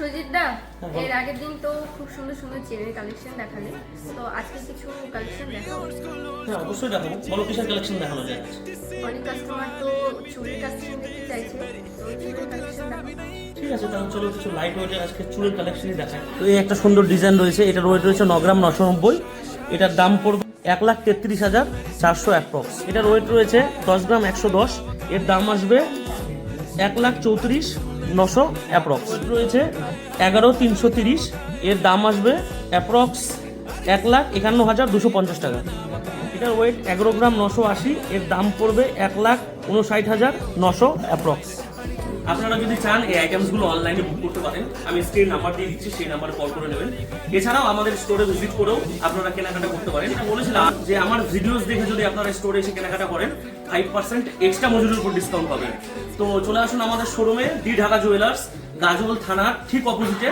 সুজিত দা এর আগের দিন তো খুব সুন্দর সুন্দর চেনের কালেকশন দেখালে। তো আজকে কিছু কালেকশন দেখাবো হ্যাঁ অবশ্যই দেখাবো। বলো কিসের কালেকশন দেখানো যায়? অনেক কাস্টমার তো চুড়ির কালেকশন দেখতে চাইছে তো চুড়ির কালেকশন ঠিক আছে তাহলে চলো কিছু লাইট ওয়েটের আজকে চুলের কালেকশনই তো এই একটা সুন্দর ডিজাইন রয়েছে এটার ওয়েট রয়েছে ন গ্রাম নশো নব্বই। এটার দাম পড়বে এক লাখ তেত্রিশ হাজার চারশো অ্যাপ্রক্স এটার ওয়েট রয়েছে দশ গ্রাম একশো দশ। এর দাম আসবে এক লাখ চৌত্রিশ নশো অ্যাপ্রক্স রয়েছে এগারো তিনশো তিরিশ। এর দাম আসবে অ্যাপ্রক্স এক লাখ একান্ন হাজার দুশো পঞ্চাশ টাকা। এটার ওয়েট এগারো গ্রাম নশো আশি। এর দাম পড়বে এক লাখ উনষাট হাজার নশো অ্যাপ্রক্স আপনারা যদি চান এই আইটেমসগুলো অনলাইনে বুক করতে পারেন, আমি স্ক্রিন নাম্বার দিয়ে দিচ্ছি, সেই নাম্বারে কল করে নেবেন। এছাড়াও আমাদের স্টোরে ভিজিট করেও আপনারা কেনাকাটা করতে পারেন। বলেছিলাম যে আমার ভিডিওস দেখে যদি আপনারা স্টোরে এসে কেনাকাটা করেন ফাইভ পার্সেন্ট এক্সট্রা মজুরির উপর ডিসকাউন্ট পাবেন। তো চলে আসুন আমাদের শোরুমে ডি ঢাকা জুয়েলার্স গাজল থানার ঠিক অপোজিটে